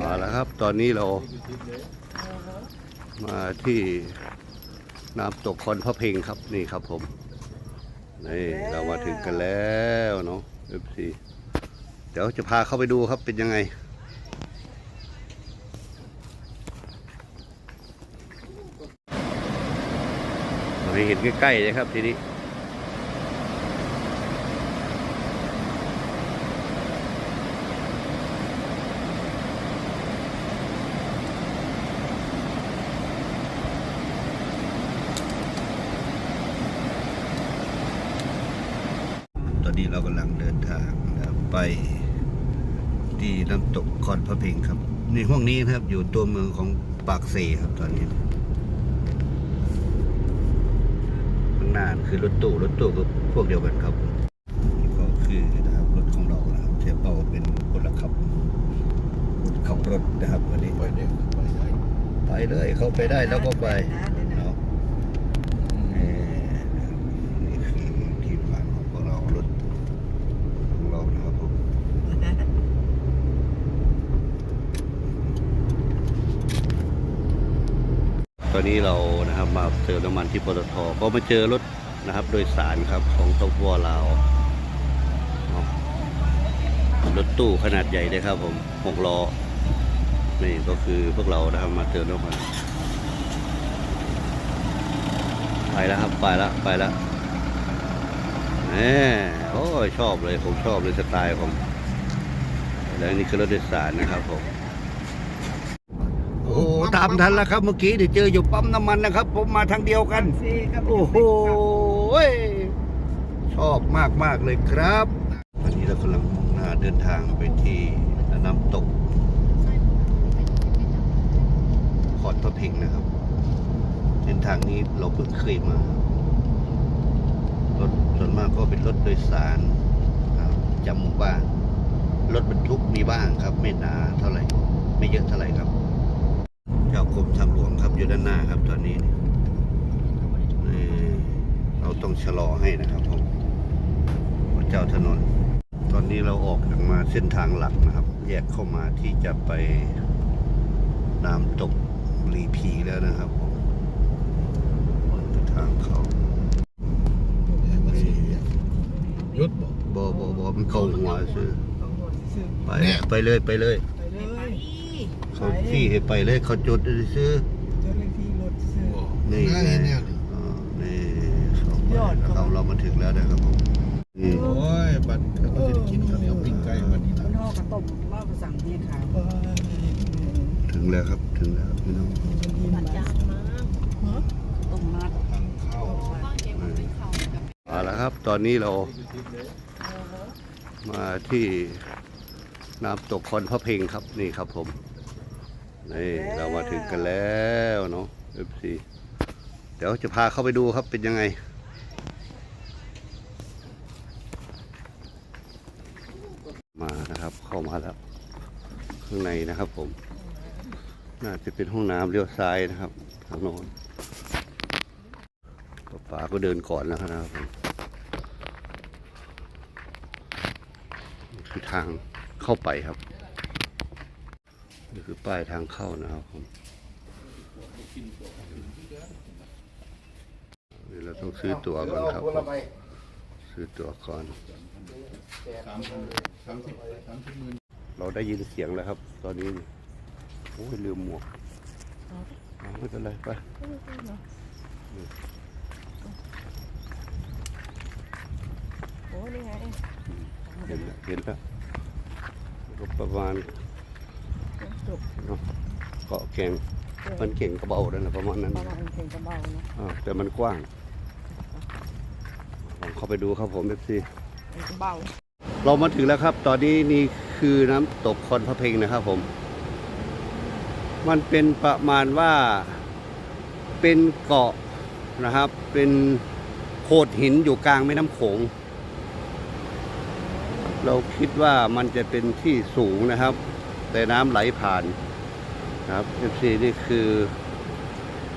มาแล้วครับ ตอนนี้เรามาที่น้ำตกคอนพระเพงครับนี่ครับผม นี่เรามาถึงกันแล้วเนาะเอฟซีเดี๋ยวจะพาเข้าไปดูครับเป็นยังไงให้เห็นใกล้ๆเลยครับทีนี้ อนนี้เรากำลังเดินทางนะครับไปที่น้ำตกคอนพระเพลงครับ ในห้องนี้นะครับอยู่ตัวเมืองของปากเซครับตอนนี้ข้างหน้าคือรถตู้รถตู้ก็พวกเดียวกันครับนี่ก็คือนะครับรถของเรานะครับเชฟเปาเป็นคนละขับขับรถนะครับวันนี้ไปเด็กไปได้ไปเลยเขาไปได้แล้วก็ไปเนาะเอ่อนี่คือทีมงานของพวกเรารถของเรานะครับผมตอ นี้เรานะครับมาเติมน้ำมันที่ปตทก็มาเจอรถนะครับ โดยสารครับของตกวัวลาวเนารถตู้ขนาดใหญ่เลยครับผมหกล้อนี่ก็คือพวกเรานะครับมาเติมน้ำมันไปแล้วครับไปแล้วไปแล้วแหมโอ้ชอบเลยผมชอบเลยสไตล์ผมแล้วนี่คือรถโดยสารนะครับผมามทันแล้วครับ เมื่อกี้เดี๋ยวเจออยู่ปั๊มน้ำมันนะครับ ผมมาทางเดียวกัน โอ้โหชอบมากมากๆเลยครับวันนี้เรากำลังมุ่งหน้าเดินทางไปที่น้ำตกขอดพระเพ่งนะครับ เส้นทางนี้เราเพิ่งเคยมารถส่วนมากก็เป็นรถโดยสารครับจำหมู่บ้านรถบรรทุกมีบ้างครับ ไม่หนาเท่าไหร่ ไม่เยอะเท่าไหร่ครับ เจ้ากรมทางหลวงครับอยู่ด้านหน้าครับตอนนี้นี่นี่เราต้องชะลอให้นะครับผมพระเจ้าถนน ตอนนี้เราออกจากมาเส้นทางหลักนะครับ แยกเข้ามาที่จะไปน้ำตกลีพีแล้วนะครับผมทางเขายุดบอกบอบอบอมันเข้าหัวซื้อไปแน่ไปเลยไปเลยไป เลยเขาที่ให้ไปเลยเขาจุดซื้อเจ้าเลขที่รถซื้อบอกนี่ง่ายเนี่ยนี่อ่านี่เขาไปยอดแล้วครัเราบเรามาถึงแล้วนะครับผมนี่โอ้ยบัตรเขาจะได้กินข้าวเหนียวปิ้งไก่วันนี้มันะนห่อกระต้มว่าภาษาอังกฤษขาวถึงแล้วครับถึงแล้วครับพี่น้องบัตรยางมั้งต้มมัดทางเข้าเอาละครับ ตอนนี้เรามาที่น้ำตกคอนพระเพลงครับนี่ครับผม นี่เรามาถึงกันแล้วเนาะเอฟซีเดี๋ยวจะพาเข้าไปดูครับเป็นยังไง มานะครับเข้ามาแล้ว ข้างในนะครับผม น่าจะเป็นห้องน้ำเลี้ยวซ้ายนะครับทางโน้นป,ป๋าก็เดินก่อนแล้วนะครับคือทางเข้าไปครับ นี่คือป้ายทางเข้านะครับผมนี่เราต้องซื้อตั๋วก่อนครับผมซื้อตั๋วก่อนสามสิบสามสิบสามสิบหมื่นเราได้ยินเสียงแล้วครับ ตอนนี้นี่โอ้ยลืมหมวกเอาไม่เป็นไรไปโอ้นี่ไงเห็นแล้วเห็นแล้วก็ประมาณจบ เนาะเกาะแข่งมันเก่งกระเบานั่นแหละประมาณนั้นประมาณเพลงกระเบาเนาะอ่าแต่มันกว้างลองเข้าไปดูครับผมเอฟซีเพลงกระเบาเรามาถึงแล้วครับ ตอนนี้นี่คือน้ำตกคอนพระเพลงนะครับผม มันเป็นประมาณว่าเป็นเกาะนะครับ เป็นโขดหินอยู่กลางแม่น้ำโขง เราคิดว่ามันจะเป็นที่สูงนะครับ แต่น้ำไหลผ่านนะครับ FC นี่คือ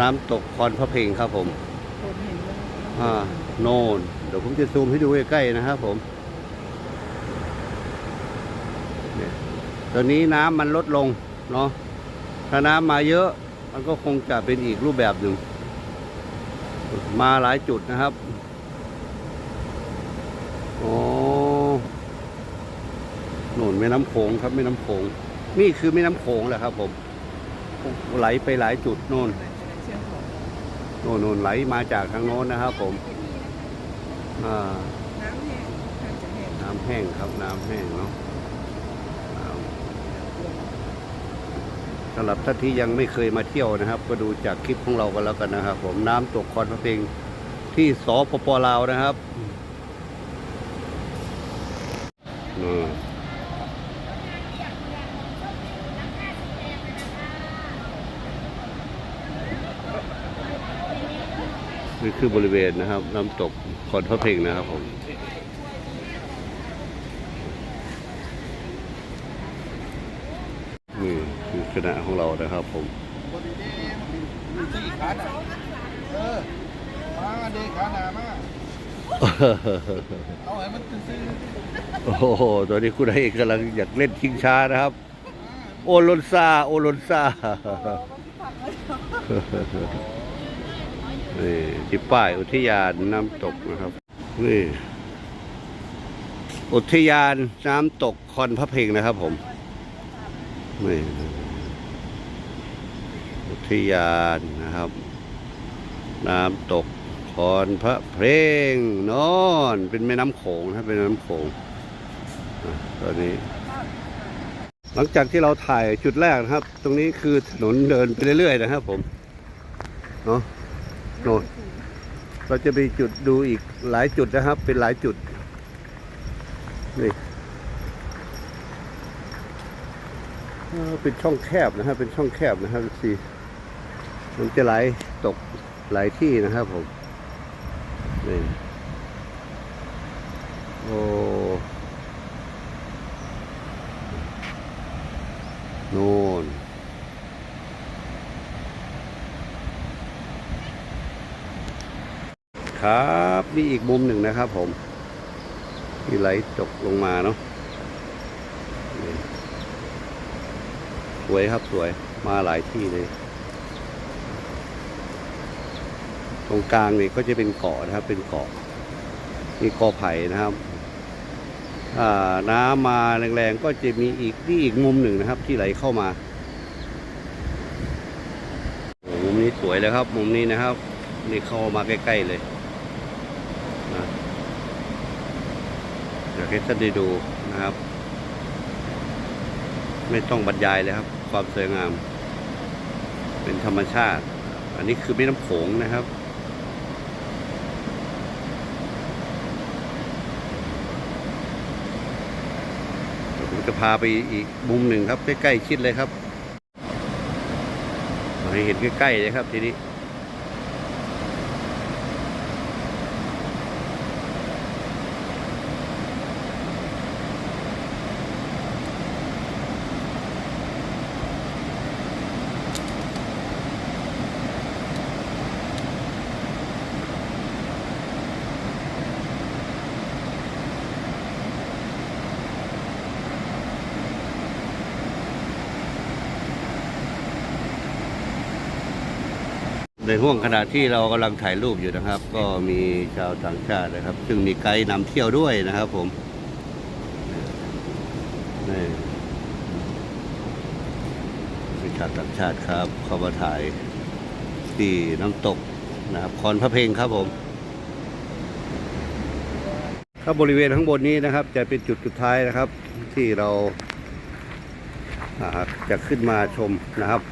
น้ำตกคอนพระเพลงครับผมคนเห็นเลยอ่าโน่นเดี๋ยวผมจะซูมให้ดูใกล้ๆนะครับผมเนี่ยตอนนี้น้ำมันลดลงเนาะถ้าน้ำมาเยอะ มันก็คงจะเป็นอีกรูปแบบหนึ่ง มาหลายจุดนะครับโอ้โน่นแม่น้ำโขงครับแม่น้ำโขง นี่คือแม่น้ำโขงแหละครับ ผม ไหลไปหลายจุดโน่นโน่นโน่นไหลมาจากทางโน้นนะครับ ผมน้ำแห้งน้ำแห้งครับ น้ำแห้งเนาะสำหรับท่านที่ยังไม่เคยมาเที่ยวนะครับ ก็ดูจากคลิปของเรากันแล้วกันนะครับ ผมน้ำตกคอนพระเพงที่สปปลาวนะครับอืม นี่คือบริเวณนะครับน้ำตกคอนพระเพงนะครับผมนี่คือคณะของเรานะครับผมบดีนี้มีที่ขาหนาเออมาเด็กขาหนามาเอาให้มันซื่อโอ้โหตอนนี้คุณไอ้กำลังอยากเล่นชิงช้านะครับ โอลนซาโอลนซา นี่ที่ป้ายอุทยานน้ำตกนะครับนี่อุทยานน้ำตกคอนพระเพงนะครับ ผมนี่อุทยานนะครับ น้ำตกคอนพระเพลงนอนเป็นแม่น้ำโขงนะครับเป็นแม่น้ำโขงตอนนี้ หลังจากที่เราถ่ายจุดแรกนะครับ ตรงนี้คือถนนเดินไปเรื่อยๆนะครับ ผมเนาะ โน่นเราจะไปจุดดูอีกหลายจุดนะครับ เป็นหลายจุดนี่เป็นช่องแคบนะครับ เป็นช่องแคบนะครับสีมันจะไหลตกหลายที่นะครับผมนี่โอ้โน่น ครับนี่อีกมุมหนึ่งนะครับผมที่ไหลตกลงมาเนาะสวยครับสวยมาหลายที่เลย ตรงกลางนี่ก็จะเป็นเกาะนะครับ เป็นเกาะมีกอไผ่นะครับน้ำมาแรงๆก็จะมีอีกนี่อีกมุมหนึ่งนะครับ ที่ไหลเข้ามาโอ้มุมนี้สวยเลยครับ มุมนี้นะครับ นี่เข้ามาใกล้ๆเลยนะอยาก ให้ท่านได้ดูนะครับ ไม่ต้องบรรยายเลยครับ ความสวยงาม เป็นธรรมชาติ อันนี้คือแม่น้ำโขงนะครับผมจะพาไปอีกมุมหนึ่งครับ ใกล้ๆชิดเลยครับเอาให้เห็นใกล้ๆเลยครับทีนี้ ในห่วงขณะที่เรากำลังถ่ายรูปอยู่นะครับ ก็มีชาวต่างชาตินะครับ ซึ่งมีไกด์นำเที่ยวด้วยนะครับผมนี่มีชาวต่างชาติครับเข้ามาถ่ายที่น้ำตกนะครับคอนพระเพลงครับผมครับบริเวณข้างบนนี้นะครับ จะเป็นจุดสุดท้ายนะครับ ที่เราจะขึ้นมาชมนะครับ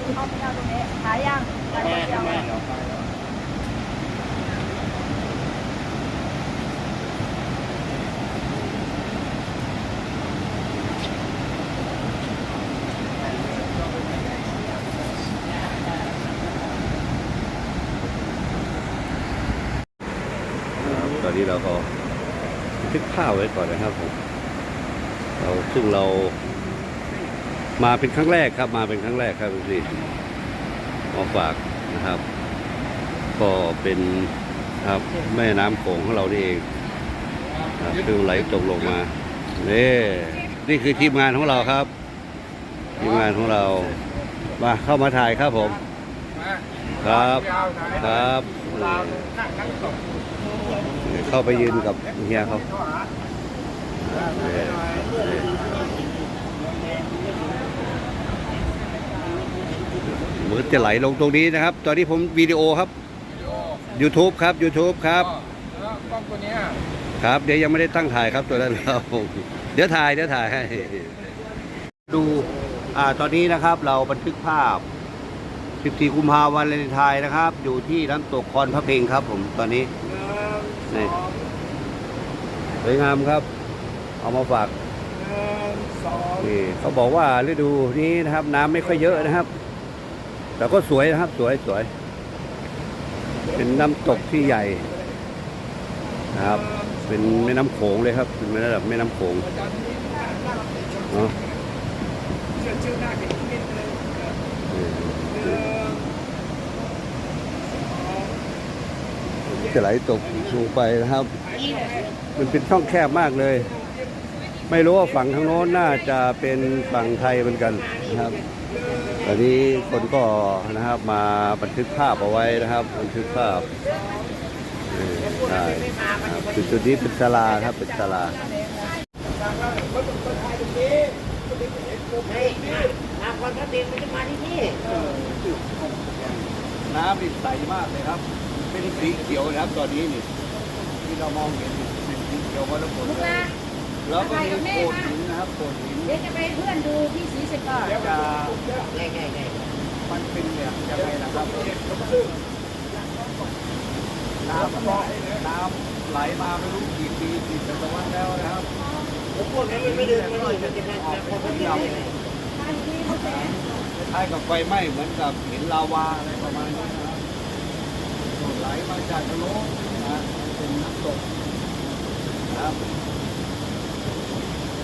กินข้าวกินข้าวตรงนี้ขายย่งขายก๋วเตี๋ไหมตอนนี้เราก็ทึกภาไว้ก่อนนะครับผมเราซึ่งเรา มาเป็นครั้งแรกครับ มาเป็นครั้งแรกครับพี่มาฝากนะครับ ก็เป็นครับแม่น้ำโขงของเรานี่เองซึ่งไหลตกลงมานี่นี่คือทีมงานของเราครับ ทีมงานของเรา มาเข้ามาถ่ายครับผม ครับครับเข้าไปยืนกับเฮียเขา โทรหา เห มือนจะไหลลงตรงนี้นะครับ ตอนนี้ผมวิดีโอครับ YouTube ครับ YouTube ครับ แล้วกล้องตัวเนี้ยครับ เดี๋ยวยังไม่ได้ตั้งถ่ายครับตัวนั้นครับผมเดี๋ยวถ่ายเดี๋ยวถ่ายให้ดูอ่าตอนนี้นะครับเราบันทึกภาพ 14 กุมภาพันธ์วันเลนไทน์นะครับ อยู่ที่น้ำตกคอนพระเพลงครับ ผมตอนนี้นี่สวยงามครับ เอามาฝากนี่เขาบอกว่าฤดูนี้นะครับ น้ำไม่ค่อยเยอะนะครับ แต่ก็สวยนะครับ สวยสวย เป็นน้ำตกที่ใหญ่นะครับ เป็นแม่น้ำโขงเลยครับ เป็นระดับแม่น้ำโขงเนาะจะไหลตกลงไปนะครับ มันเป็นช่องแคบมากเลย ไม่รู้ว่าฝั่งทางโน้นน่าจะเป็นฝั่งไทยเหมือนกันนะครับ ตอนนี้คนก็นะครับมาบันทึกภาพเอาไว้นะครับบันทึกภาพใช่จุดจุดนี้เป็นศาลาครับเป็นศาลามาคนพระเบงไม่ได้มาที่นี่น้ำนี่ใสมากเลยครับ เป็นสีเขียวนะครับตอนนี้นี่ที่เรามองเห็นเป็นสีเขียวมรกตแล้วก็มีโขดหินนะครับโขดหินเดี๋ยวจะไปเพื่อนดูที่ สีสกอร์จะไงไงไงมันเป็นเนี่ยยังไงนะครับน้ำน้ำไหลมาไม่รู้กี่ปีกี่ศตวรรษแล้วนะครับผมพวกนั้นมันไม่เดินไม่เลยมันจะนั่งพอคนเดียวคล้ายกับไฟไหม้เหมือนกับหินลาวาอะไรประมาณนี้นะครับไหลมาจากทะลุนะเป็นน้ำตกนะครับ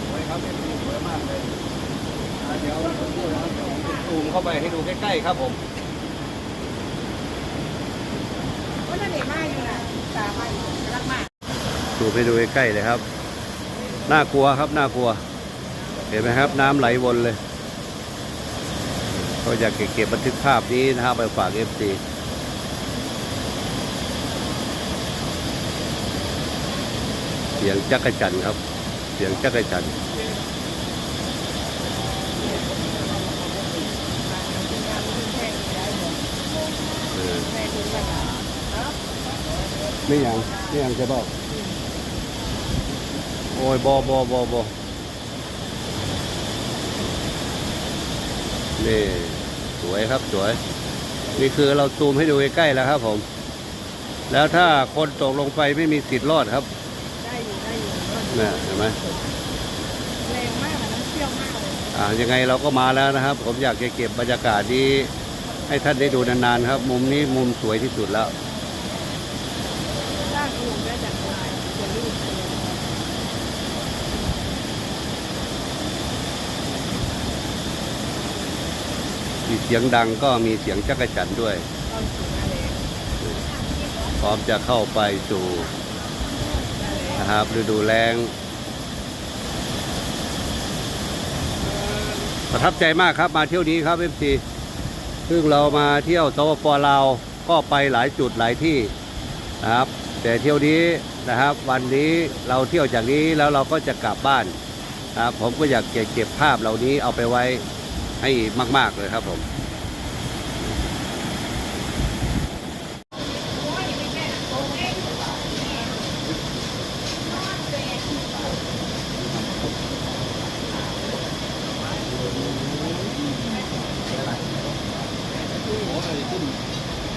สวยครับเป็นสีสวยมากเลย เดี๋ยวผมพูดนะครับเดี๋ยวผมจะซูมเข้าไปให้ดูใกล้ๆครับผมว่าท่านเด็กมากอยู่นะตามาอยู่รักมากดูไปดูใกล้ๆเลยครับ น่ากลัวครับน่ากลัว เห็นไหมครับ น้ำไหลวนเลยก็อยากเก็บบันทึกภาพนี้นะครับไปฝากเอฟซีเสียงจักรจันทร์ครับ เสียงจักรจันทร์เออ ไม่ยังไม่ยังจะบอกโอ้ยบอบอบอบอนี่สวยครับสวย นี่คือเราซูมให้ดูใกล้ๆแล้วครับผม แล้วถ้าคนตกลงไปไม่มีสิทธิ์รอดครับ ได้อยู่ได้อยู่เนี่ยเห็นไหมแรงมากอะน้ำเชี่ยวมากเลยอ่ายังไงเราก็มาแล้วนะครับ ผมอยากจะเก็บบรรยากาศนี้ให้ท่านได้ดูนานๆครับ มุมนี้มุมสวยที่สุดแล้ว สร้างกลุ่มได้จากลายจะรีบเลย มีเสียงดังก็มีเสียงจักรจันด้วย พร้อมจะเข้าไปสู่นะครับฤดูแล้งประทับใจมากครับมาเที่ยวนี้ครับเอฟซีซึ่งเรามาเที่ยวสปปลาวก็ไปหลายจุดหลายที่นะครับ แต่เที่ยวนี้นะครับ วันนี้เราเที่ยวจากนี้แล้วเราก็จะกลับบ้านนะครับผมก็อยากเก็บภาพเหล่านี้เอาไปไว้ ให้มาก ๆ เลยครับผม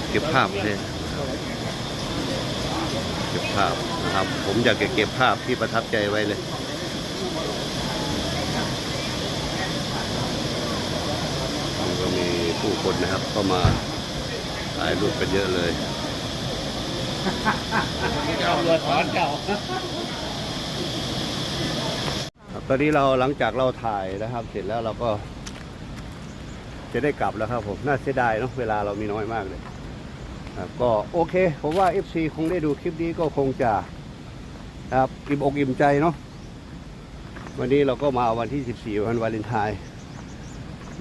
เก็บภาพเลยเก็บภาพนะครับ ผมอยากจะเก็บภาพที่ประทับใจไว้เลย ก็มี ผู้คนนะครับเข้ามาถ่ายรูปกันเยอะเลยเจ้าเรือถอนเจ้าครับตอนนี้เราหลังจากเราถ่ายนะครับ เสร็จแล้วเราก็ จะได้กลับแล้วครับผมน่าเสียดายเนาะเวลาเรามีน้อยมากเลยครับก็โอเค ผมว่า FC คงได้ดูคลิปนี้ก็คงจะครับอิ่มอกอิ่มใจเนาะวันนี้เราก็มาวันที่ 14 วันวาเลนไทน์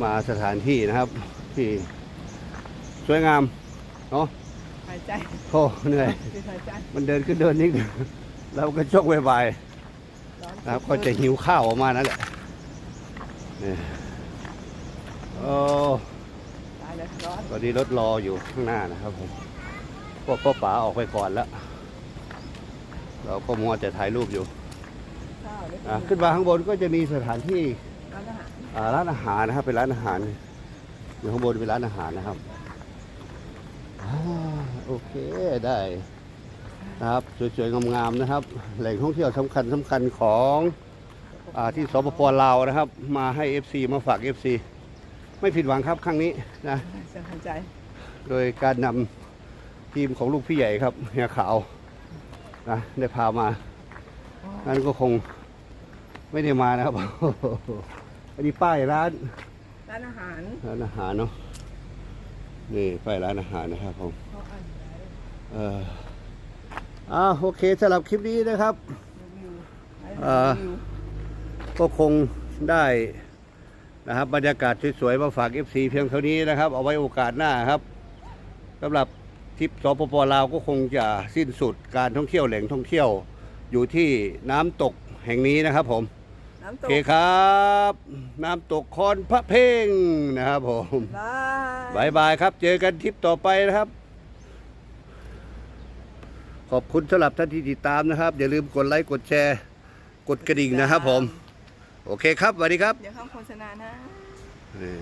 มาสถานที่นะครับ ที่สวยงามเนาะหายใจโอ้เหนื่อย หายใจมันเดินขึ้นเดินนิดหนึงเราก็ช่วงบ่ายร้อนๆนะครับก็จะหิวข้าวออกมานั่นแหละนี่โอ้ตายเลยร้อนตอนนี้รถรออยู่ข้างหน้านะครับผมพวกพ่อป๋าออกไปก่อนแล้ว เราก็มัวแต่ถ่ายรูปอยู่ข้าวเลยอะขึ้นมาข้างบนก็จะมีสถานที่ร้านอาหารอ่าร้านอาหารนะครับเป็นร้านอาหาร อยู่ข้างบนเป็นร้านอาหารนะครับอ่าโอเคได้นะครับสวยๆงามๆนะครับ แหล่งท่องเที่ยวสำคัญสำคัญของอาที่สปปลาวนะครับ มาให้ FC มาฝาก FC ไม่ผิดหวังครับครั้งนี้นะเสียงหายใจโดยการนำทีมของลูกพี่ใหญ่ครับเฮียขาวนะได้พามานั่นก็คงไม่ได้มานะครับ อันนี้ป้ายร้าน ร้านอาหารร้านอาหารเนาะนี่ป้ายร้านอาหารนะครับผมเขาอ่านเอออ่าโอเคสำหรับคลิปนี้นะครับรีวิวอ่ารีวิวก็คงได้นะครับบรรยากาศสวยๆมาฝาก FC เพียงเท่านี้นะครับ เอาไว้โอกาสหน้าครับสำหรับทริปสปปลาวก็คงจะสิ้นสุดการท่องเที่ยวแหล่งท่องเที่ยวอยู่ที่น้ำตกแห่งนี้นะครับผม น้ำโอตกเคครับ น้ำตกคอนพระเพ่งนะครับผมบายบายบายครับ เจอกันทริปต่อไปนะครับ ขอบคุณสำหรับท่านที่ติดตามนะครับ อย่าลืมกดไลค์กดแชร์ กดกระดิ่งนะครับผม โอเคครับสวัสดีครับ เดี๋ยวเข้าโฆษณานะ นี่